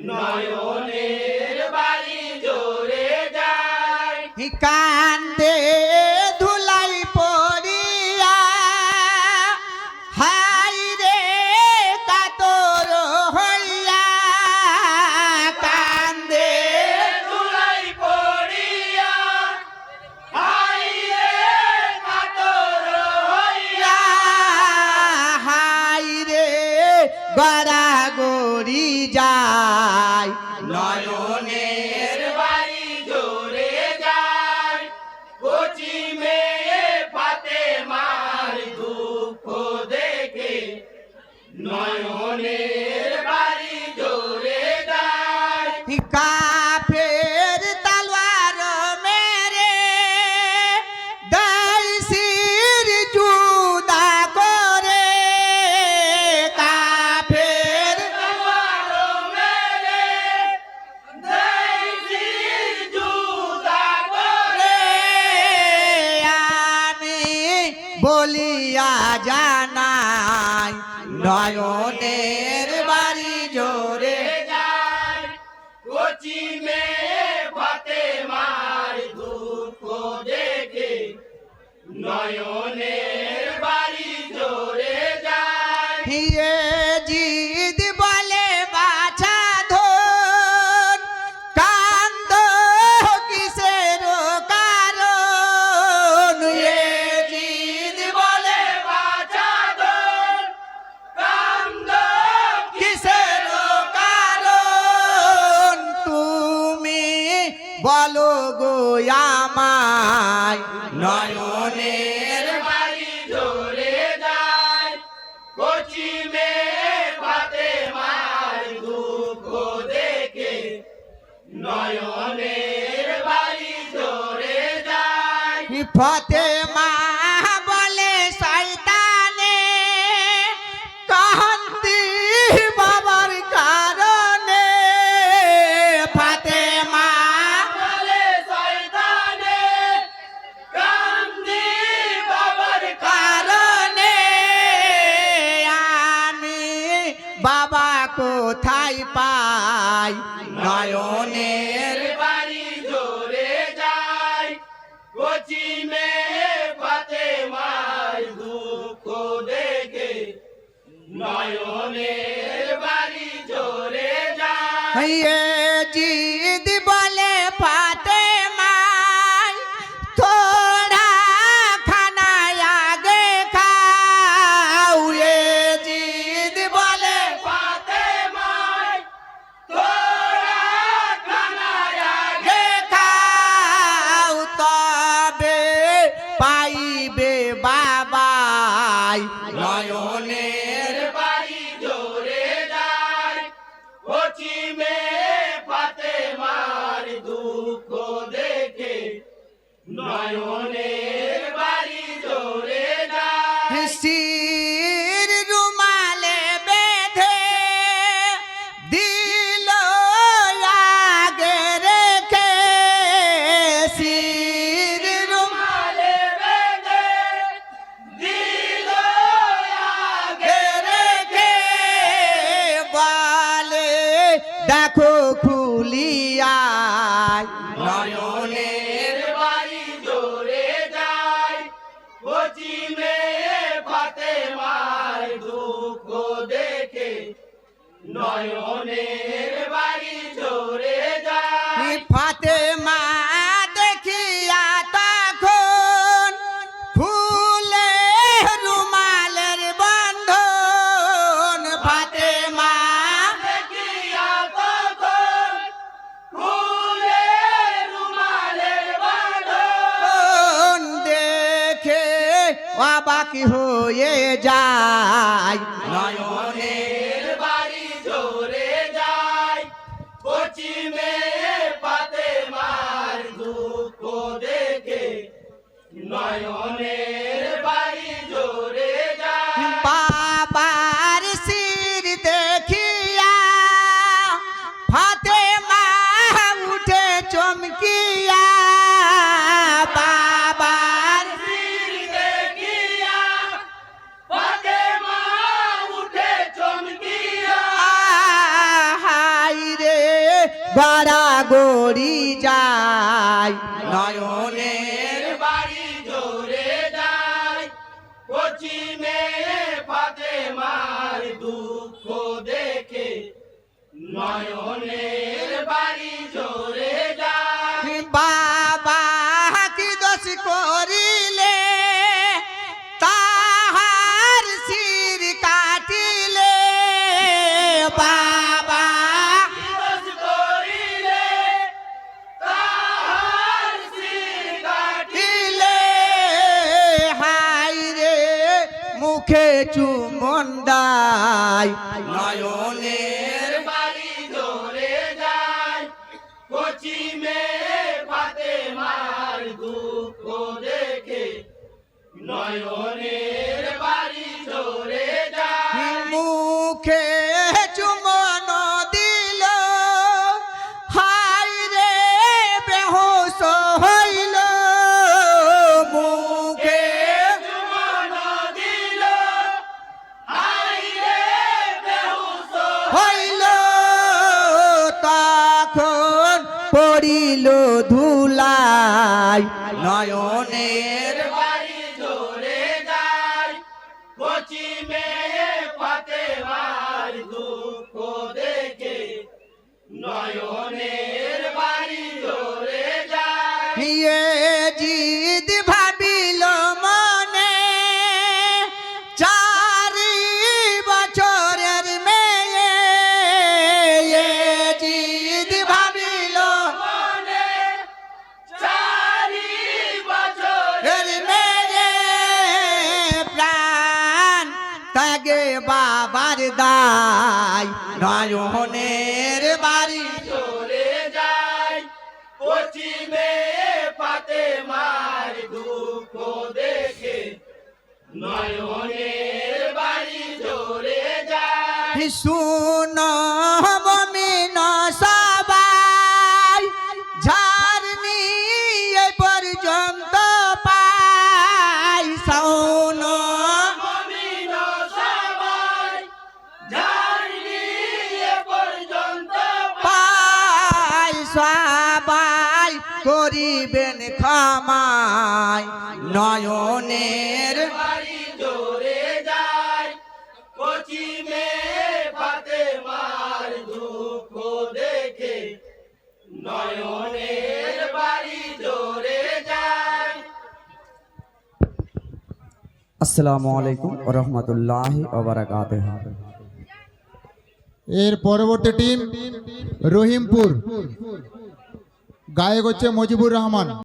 Nayo নয়নের বলিয়া জানাই নয়নের বাড়ি জোরে যায়। কচি মার দুঃখ দেখে নয়নের ফতে মা বলে, শয়তানে কান্তি বাবার কারণে? ফতে মা বলে, শয়তানে বাবা কোথায় পাই? নয়নের নয়নের বাড়ি জোরে যায় নয়নের বাড়ি জোরে শির রুমালে বেঁধে দিল আগে রেখে। শির রুমালে বেঁধে দিল আগে রেখে। বলে দেখো খুলিয়ায় নয়নের নয়নের বাড়ি জোরে যায়। ফাতে মা দেখিয়া তখন ফুলে রুমালের বন্ধন। ফাতে মা দেখিয়া তখন ফুলে রুমালের বাঁধন দেখে অবাক হয়ে যায়। নয়নের নয়নের বাড়ি জোরে যায়। বাবার শির দেখিয়া ফাতে মা উঠে চমকিয়া বাবার শির দেখিয়া পাতে মা উঠে চমকিয়া হাই রে গড়া গড়ি যায়। নয়নের কচি মেয়ে পাতে মার দুঃখ দেখে নয়নের যায় নয়নের বাড়ি ধরে যায় কচি মেয়ে ফাতে মার দুঃখ দেখে। নয়নের বাড়ি ধরে যায়। মুখে পড়িল ধুলাই। নয়নের বাড়ি ধরে যায় কচি ফাতে দুঃখ দেখে নয়নের নয়নের বাড়ি। চলে যায় পশ্চিমে পাতে মার দুঃখ দেখে। নয়নের বাড়ি চলে যায় শুন করিবেন ক্ষমায় নয়নের জোরে যায়। কচি মেয়ে মার দুঃখ দেখে নয়নের বাড়ি জোরে যায়। আসসালামু আলাইকুম রহমতুল্লাহ ওবরাকাত এর পরবর্তী টিম রহিমপুর। গায়ক হচ্ছে মজিবুর রহমান।